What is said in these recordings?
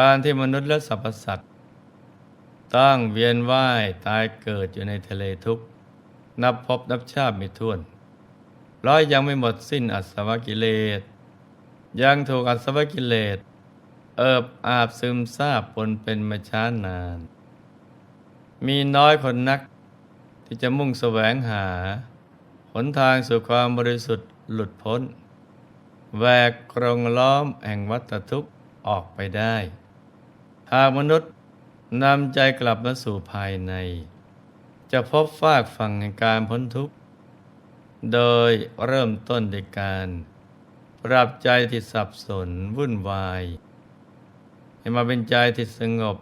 การที่มนุษย์และสรรพสัตว์ตั้งเวียนว่ายตายเกิดอยู่ในทะเลทุกข์ นับพบนับชาติไม่ถ้วนร้อยยังไม่หมดสิ้นอัศวกิเลส ยังถูกอัศวกิเลส เอิบอาบซึมซาบปนเป็นมาช้านาน มีน้อยคนนัก ที่จะมุ่งแสวงหา หนทางสู่ความบริสุทธิ์หลุดพ้นแหวกกรงล้อมแห่งวัฏทุกข์ออกไปได้ หากมนุษย์นำใจกลับมาสู่ภายใน จะพบฟากฝั่งแห่งการพ้นทุกข์ โดยเริ่มต้นด้วยการ ปรับใจที่สับสนวุ่นวาย ให้มาเป็นใจที่สงบ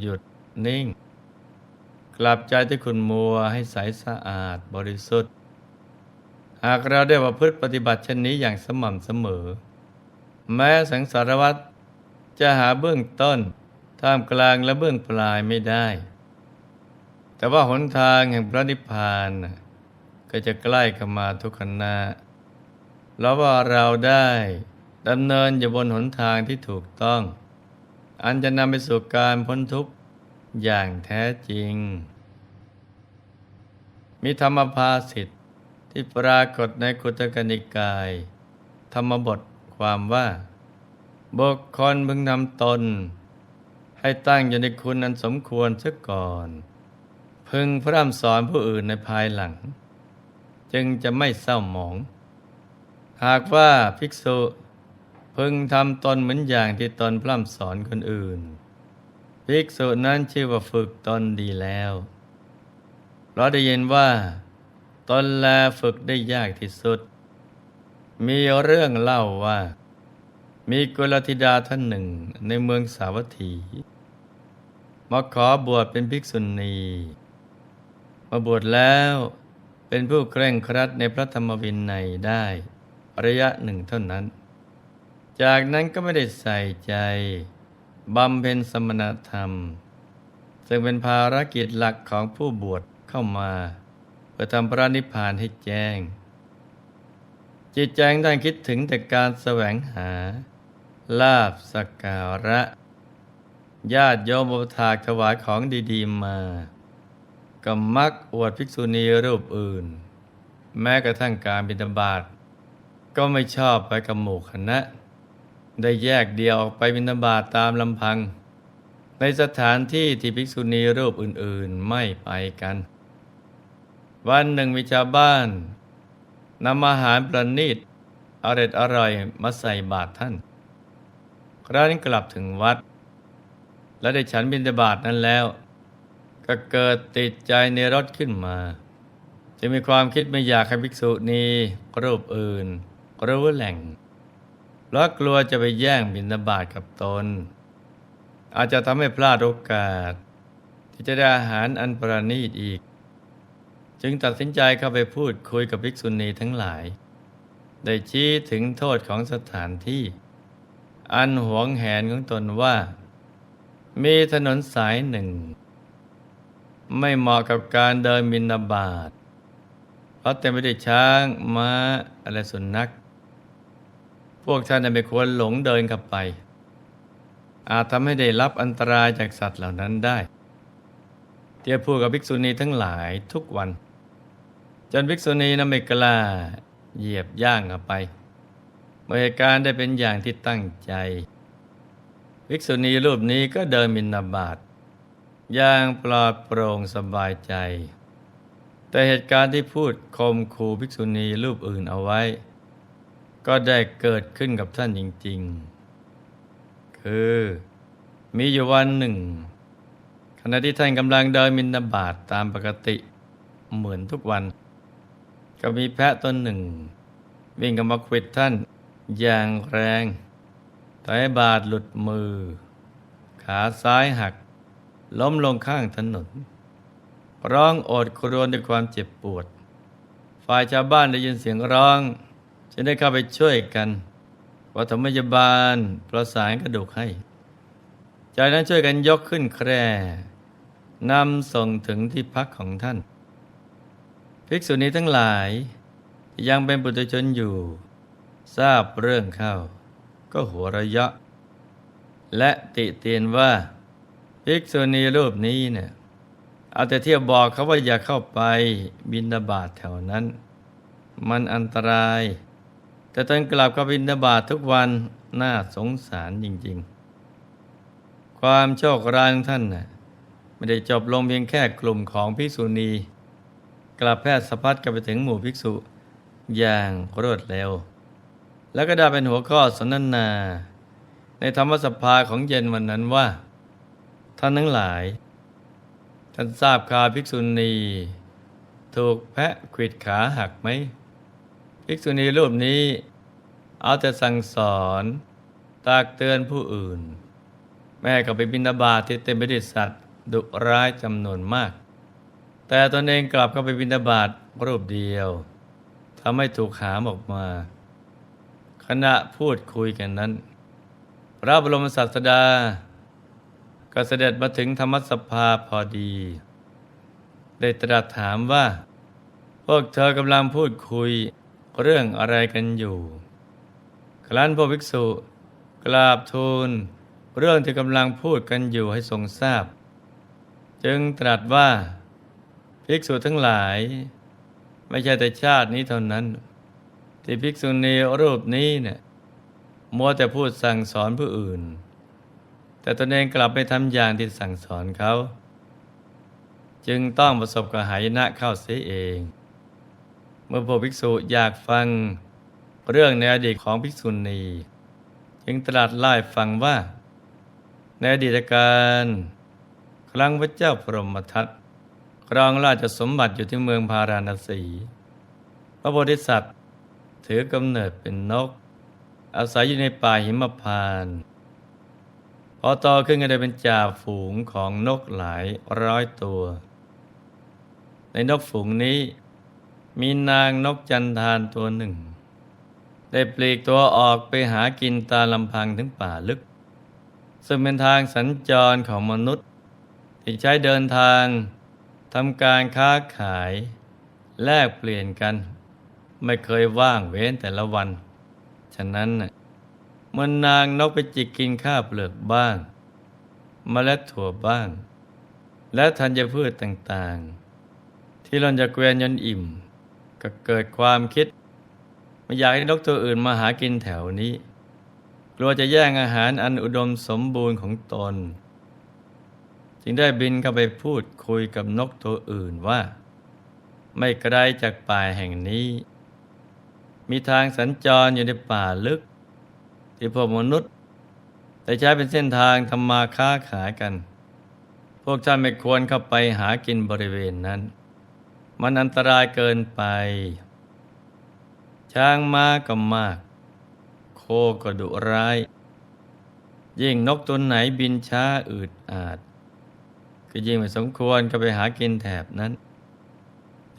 หยุดนิ่ง กลับใจที่คุณมัวให้ใสสะอาดบริสุทธิ์ หากเราได้ประพฤติปฏิบัติเช่นนี้อย่างสม่ำเสมอ แม้สังสารวัตรจะหาเบื้องต้น ท่ามกลางและเบื้องปลายไม่ได้ แต่ว่าหนทางแห่งพระนิพพาน ก็จะใกล้เข้ามาทุกขณะแล้วว่าเราได้ดำเนินอยู่บนหนทางที่ถูกต้อง อันจะนำไปสู่การพ้นทุกข์อย่างแท้จริง มีธรรมภาสิทธิ์ที่ปรากฏในคุตกนิกาย ธรรมบทความว่าบุคคลพึงนำตน ให้ตั้งอยู่ในคุณอันสมควรซะก่อน พึงพร่ำสอนผู้อื่นในภายหลัง จึงจะไม่เศร้าหมอง หากว่าภิกษุ พึงทำตนเหมือนอย่างที่ตนพร่ำสอนคนอื่น ภิกษุนั้นชื่อว่าฝึกตนดีแล้วเราได้ยินว่า ตนแลฝึกได้ยากที่สุด มีเรื่องเล่าว่า มีกุลธิดาท่านหนึ่งในเมืองสาวัตถี มาขอบวชเป็นภิกษุณี มาบวชแล้วเป็นผู้เคร่งครัดในพระธรรมวินัยได้ระยะหนึ่งเท่านั้น จากนั้นก็ไม่ได้ใส่ใจบำเพ็ญสมณธรรม ซึ่งเป็นภารกิจหลักของผู้บวชเข้ามาเพื่อทำพระนิพพานให้แจ้ง จิตใจได้คิดถึงแต่การแสวงหา ลาบสักการะ ญาติโยมอุปถากถวายของดีๆมาก็มักอวดภิกษุณีรูปอื่น แม้กระทั่งการบิณฑบาตก็ไม่ชอบไปกับหมู่คณะ ได้แยกเดียวออกไปบิณฑบาตตามลำพัง ในสถานที่ที่ภิกษุณีรูปอื่นๆไม่ไปกัน วันหนึ่งมีชาวบ้านนำอาหารประณีตอร่อยอร่อยมาใส่บาตรท่าน ครั้นกลับถึงวัด และได้ฉันบิณฑบาตนั้นแล้ว ก็เกิดติดใจในรถขึ้นมาจะมีความคิดไม่อยากให้ภิกษุณีรูปอื่นรู้แหล่งเพราะกลัวจะไปแย่งบิณฑบาตกับตน อาจจะทำให้พลาดโอกาส ที่จะได้อาหารอันประณีตอีก จึงตัดสินใจเข้าไปพูดคุยกับภิกษุณีทั้งหลาย ได้ชี้ถึงโทษของสถานที่ อันหวงแหนของตนว่า มีถนนสายหนึ่ง ไม่เหมาะกับการเดินบินบาตเพราะเต็มไปด้วยช้างม้าอะไรสุนัขพวกท่านไม่ควรหลงเดินขับไป อาจทำให้ได้รับอันตรายจากสัตว์เหล่านั้นได้เที่ยพูดกับภิกษุณีทั้งหลายทุกวัน จนภิกษุณีนั้นไม่กล้าเหยียบย่างออกไป มื่อเหตุการณ์ได้เป็นอย่างที่ตั้งใจ ภิกษุณีรูปนี้ก็เดินมินาบาตอย่างปลอดโปร่งสบายใจ แต่เหตุการณ์ที่พูดคมคูภิกษุณีรูปอื่นเอาไว้ ก็ได้เกิดขึ้นกับท่านจริง ๆ คือมีอยู่วันหนึ่ง ขณะที่ท่านกำลังเดินมินาบาตตามปกติเหมือนทุกวัน ก็มีแพะต้นหนึ่ง วิ่งเข้ามาควิดท่าน อย่างแรงทำให้บาดหลุดมือ ขาซ้ายหัก ล้มลงข้างถนน ร้องโอดครวญด้วยความเจ็บปวด ฝ่ายชาวบ้านได้ยินเสียงร้อง จึงได้เข้าไปช่วยกันวัฒมพยาบาลประสานกระดูกให้ จากนั้นช่วยกันยกขึ้นแคร่นำส่งถึงที่พักของท่าน ภิกษุณีทั้งหลายยังเป็นปุถุชนอยู่ ทราบเรื่องเข้า ก็หัวระยะ และติเตียนว่าภิกษุณีรูปนี้เนี่ยเอาแต่เที่ยวบอกเขาว่าอย่าเข้าไปบินดาบาตแถวนั้น มันอันตราย แต่ตอนกลับก็บินดาบาตทุกวันน่าสงสารจริง ๆ ความโชคร้ายของท่านน่ะไม่ได้จบลงเพียงแค่กลุ่มของภิกษุณี กลับแพทย์สะพัดกันไปถึงหมู่ภิกษุอย่างรวดเร็ว แล้วก็ได้เป็นหัวข้อสนทนา ในธรรมสภาของเย็นวันนั้นว่า ท่านทั้งหลาย ท่านทราบข่าวภิกษุณี ถูกแพะขวิดขาหักไหมภิกษุณีรูปนี้ เอาแต่สั่งสอนตากเตือนผู้อื่น แม่ก็ไปบินบาตที่เต็มไปด้วยสัตว์ ดุร้ายจำนวนมาก แต่ตนเองกลับเข้าไปบินบาตรูปเดียวทำให้ถูกหามออกมา ขณะพูดคุยกันนั้น พระบรมศาสดา ก็เสด็จมาถึงธรรมสภาพอดี ได้ตรัสถามว่า พวกเธอกำลังพูดคุยเรื่องอะไรกันอยู่ ครั้นพวกภิกษุกราบทูลเรื่องที่กำลังพูดกันอยู่ให้ทรงทราบ จึงตรัสว่า ภิกษุทั้งหลาย ไม่ใช่แต่ชาตินี้เท่านั้น ที่ภิกษุณีรูปนี้เนี่ยมัวแต่พูดสั่งสอนผู้อื่น แต่ตนเองกลับไปทำอย่างที่สั่งสอนเขา จึงต้องประสบกับหายนะเข้าเสียเอง เมื่อพวกภิกษุอยากฟังเรื่องในอดีตของภิกษุณี จึงตรัสไล่ฟังว่า ในอดีตการ ครั้งพระเจ้าพรหมทัตครองราชสมบัติอยู่ที่เมืองพาราณสี พระโพธิสัตว์ ถือกำเนิดเป็นนก อาศัยอยู่ในป่าหิมพานต์พอโตขึ้นก็ได้เป็นจ่าฝูงของนกหลายร้อยตัว ในนกฝูงนี้ มีนางนกจันทานตัวหนึ่ง ได้ปลีกตัวออกไปหากินตาลำพังถึงป่าลึก ซึ่งเป็นทางสัญจรของมนุษย์ ที่ใช้เดินทางทำการค้าขาย แลกเปลี่ยนกัน ไม่เคยว่างเว้นแต่ละวัน ฉะนั้นเมื่อนางนกไปจิกกินข้าวเปลือกบ้างมเมล็ดถั่วบ้าง และธัญพืชต่างๆ ที่เราจะเกวียนยนอิ่ม ก็เกิดความคิด ไม่อยากให้นกตัวอื่นมาหากินแถวนี้ กลัวจะแย่งอาหารอันอุดมสมบูรณ์ของตน จึงได้บินเข้าไปพูดคุยกับนกตัวอื่นว่า ไม่ไกลจากป่าแห่งนี้ มีทางสัญจรอยู่ในป่าลึก ที่พวกมนุษย์แต่ใช้เป็นเส้นทางทำมาค้าขายกัน พวกท่านไม่ควรเข้าไปหากินบริเวณนั้น มันอันตรายเกินไป ช้างม้าก็มาก โคก็ดุร้าย ยิ่งนกตัวไหนบินช้าอืดอาด ก็ยิ่งไม่สมควรก็ไปหากินแถบนั้น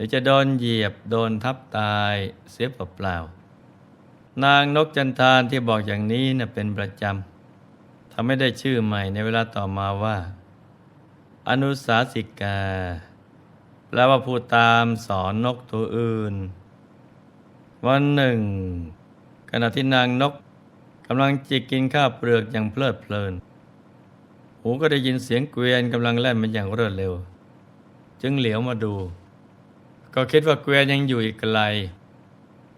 ดี๋ยวจะโดนเหยียบโดนทับตายเสียเปล่าๆนางนกจันทานที่บอกอย่างนี้นะ่ะเป็นประจำทำให้ได้ชื่อใหม่ในเวลาต่อมาว่า อนุสาสิกา แปลว่าผู้ตามสอนนกตัวอื่น วันหนึ่ง ขณะที่นางนกกำลังจิกกินข้าวเปลือกอย่างเพลิดเพลิน หูก็ได้ยินเสียงเกวียนกำลังแล่นมาอย่างรวดเร็ว จึงเหลียวมาดู ก็คิดว่าเกวียนยังอยู่อีกไกล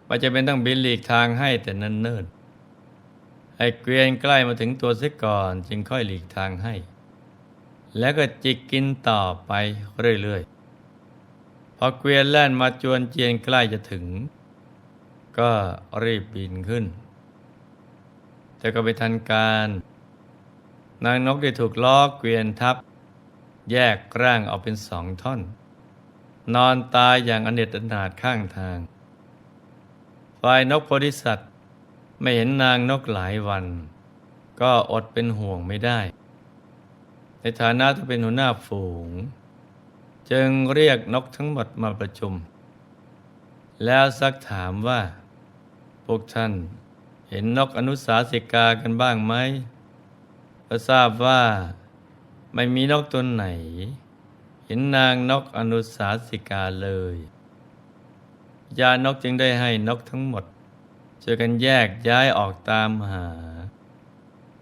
ว่าจะเป็นต้องบินหลีกทางให้แต่นั้นเนิ่นให้เกวียนใกล้มาถึงตัวเสียก่อน จึงค่อยหลีกทางให้ แล้วก็จิกกินต่อไปเรื่อยๆพอเกวียนแล่นมาจวนเจียนใกล้จะถึง ก็รีบบินขึ้น แต่ก็ไปทันการ นางนกได้ถูกล้อเกวียนทับ แยกร่างออกเป็นสองท่อน นอนตายอย่างอเนจอนาถข้างทาง ฝ่ายนกโพธิสัตว์ ไม่เห็นนางนกหลายวัน ก็อดเป็นห่วงไม่ได้ ในฐานะที่เป็นหัวหน้าฝูง จึงเรียกนกทั้งหมดมาประชุม แล้วซักถามว่า พวกท่านเห็นนกอนุสาสิกากันบ้างไหมก็ทราบว่าไม่มีนกตัวไหน เห็นนางนกอนุสาสิกาเลยยานกจึงได้ให้นกทั้งหมดช่วยกันแยกย้ายออกตามหา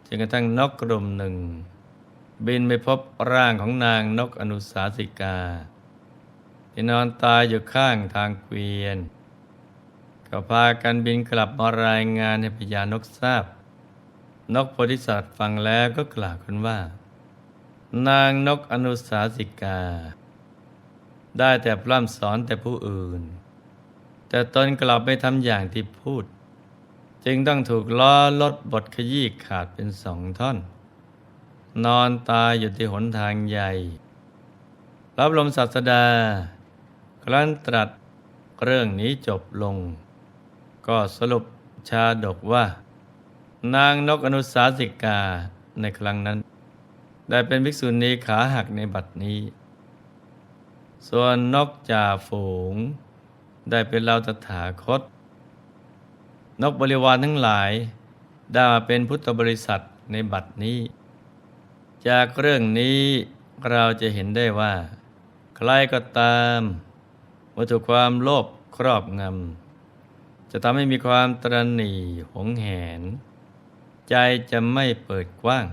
จนกระทั่งนกกลุ่มหนึ่ง บินไปพบร่างของนางนกอนุสาสิกา ที่นอนตายอยู่ข้างทางเกวียน ก็พากันบินกลับมารายงานให้พญานกทราบ นกโพธิสัตว์ฟังแล้วก็กล่าวขึ้นว่า นางนกอนุสาสิกา ได้แต่พร่ำสอนแต่ผู้อื่น แต่ตนกลับไม่ทำอย่างที่พูด จึงต้องถูกล้อลดบทขยี้ขาดเป็นสองท่อน นอนตายอยู่ที่หนทางใหญ่รับลมศาสดา ครั้นตรัสเรื่องนี้จบลง ก็สรุปชาดกว่า นางนกอนุสาสิกาในครั้งนั้น ได้เป็นภิกษุณีขาหักในบัดนี้ ส่วนนกจ่าฝูง ได้เป็นเราตถาคต นกบริวารทั้งหลาย ได้มาเป็นพุทธบริษัทในบัดนี้ จากเรื่องนี้เราจะเห็นได้ว่า ใครก็ตามวัตถุความโลภครอบงำ จะทำให้มีความตรณีหงแหน ใจจะไม่เปิดกว้าง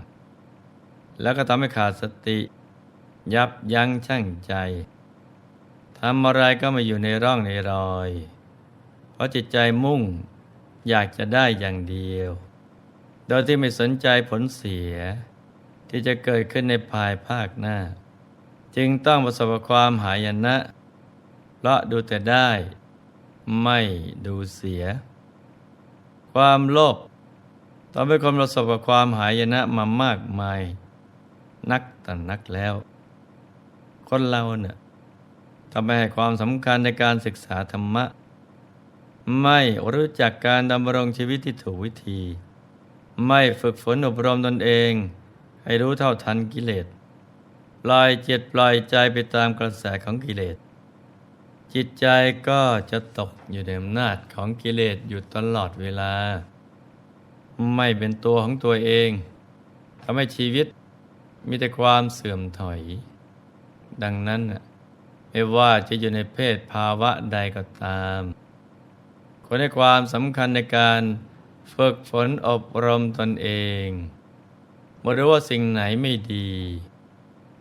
แล้วก็ทำให้ขาดสติ ยับยั้งชั่งใจทำอะไรก็ม่อยู่ในร่องในรอย เพราะจิตใจมุ่งอยากจะได้อย่างเดียว โดยที่ไม่สนใจผลเสีย ที่จะเกิดขึ้นในภายภาคหน้า จึงต้องประสบกับความหายนะเพราะดูแต่ได้ ไม่ดูเสีย ความโลภตอนเป็นคนประสบกับความหายนะมามากมาย นักต่นักแล้ว คนเราเนี่ยทำไมให้ความสำคัญในการศึกษาธรรมะ ไม่รู้จักการดำรงชีวิตที่ถูกวิธี ไม่ฝึกฝนอบรมตนเอง ให้รู้เท่าทันกิเลสปล่อยจิตปล่อยใจไปตามกระแสของกิเลส จิตใจก็จะตกอยู่ในอำนาจของกิเลสอยู่ตลอดเวลา ไม่เป็นตัวของตัวเองทำให้ชีวิต มีแต่ความเสื่อมถอย ดังนั้นไม่ว่าจะอยู่ในเพศภาวะใดก็ตามคนให้ความสำคัญในการฝึกฝนอบรมตนเองเมื่อรู้ว่าสิ่งไหนไม่ดี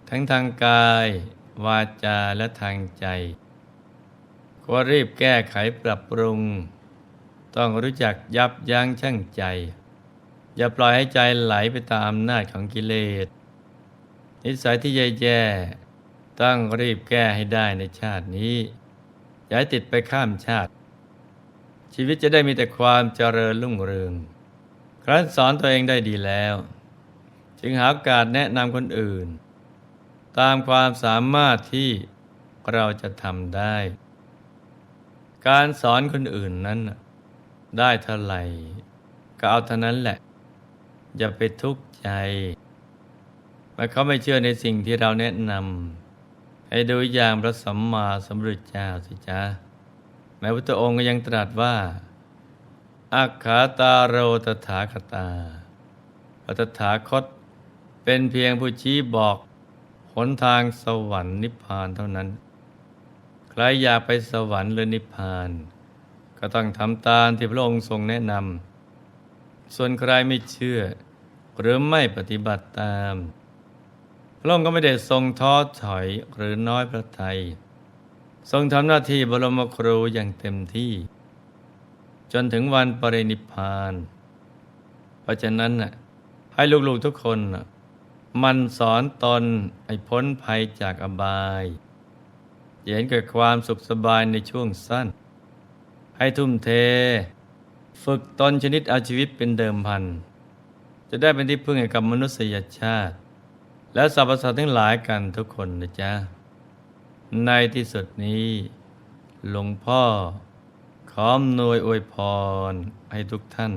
ทั้งทางกาย วาจาและทางใจ ก็รีบแก้ไขปรับปรุง ต้องรู้จักยับยั้งชั่งใจ อย่าปล่อยให้ใจไหลไปตามอำนาจของกิเลส นิสัยที่แย่ๆต้องรีบแก้ให้ได้ในชาตินี้อย่าติดไปข้ามชาติ ชีวิตจะได้มีแต่ความเจริญรุ่งเรือง ครั้นสอนตัวเองได้ดีแล้ว จึงหาโอกาสแนะนำคนอื่น ตามความสามารถที่เราจะทำได้ การสอนคนอื่นนั้นได้เท่าไหร่ก็เอาเท่านั้นแหละ อย่าไปทุกข์ใจ มื่อเขาไม่เชื่อในสิ่งที่เราแนะนำให้ดูอย่างพระสัมมาสัมพุทธเจ้าสิจ้าแม้พุทธองค์ก็ยังตรัสว่าอักขาตาโรตถาคตาพระตถาคต เป็นเพียงผู้ชี้บอกหนทางสวรรค์นิพพานเท่านั้น ใครอยากไปสวรรค์หรือนิพพาน ก็ต้องทำตามที่พระองค์ทรงแนะนำส่วนใครไม่เชื่อ หรือไม่ปฏิบัติตาม พระองค์ก็ไม่ได้ทรงท้อถอยหรือน้อยพระทยัยทรงทำหน้าที่บรมครูอย่างเต็มที่ จนถึงวันปรินิพานเพราะฉะนั้นน่ะให้ลูกๆทุกคนน่ะมันสอนตนให้พ้นภัยจากอบายเห็นเกิดความสุขสบายในช่วงสั้น ให้ทุ่มเท ฝึกตนชนิดเอาชีวิตเป็นเดิมพัน จะได้เป็นที่พึ่งให้กับมนุษยชาติ และสรรพสัตว์ทั้งหลายกันทุกคนนะจ๊ะ ในที่สุดนี้ หลวงพ่อ ขอมนวยอวยพรให้ทุกท่าน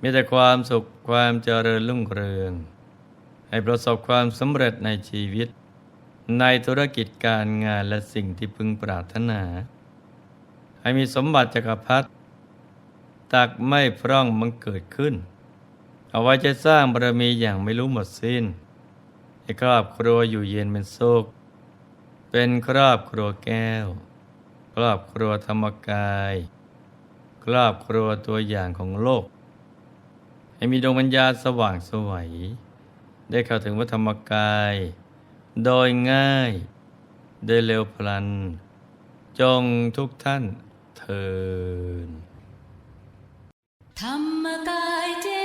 มีแต่ความสุขความเจริญรุ่งเรือง ให้ประสบความสำเร็จในชีวิต ในธุรกิจการงานและสิ่งที่พึงปรารถนา ให้มีสมบัติจักรพรรดิตักไม่พร่องมันเกิดขึ้น เอาไว้จะสร้างบารมีอย่างไม่รู้หมดสิ้น ให้ครอบครัวอยู่เย็นเป็นสุข เป็นครอบครัวแก้ว ครอบครัวธรรมกาย ครอบครัวตัวอย่างของโลก ให้มีดวงปัญญาสว่างสวัย ได้เข้าถึงวัธรรมกาย โดยง่ายโดยเร็วพลัน จงทุกท่านเทินธรรมกายเจ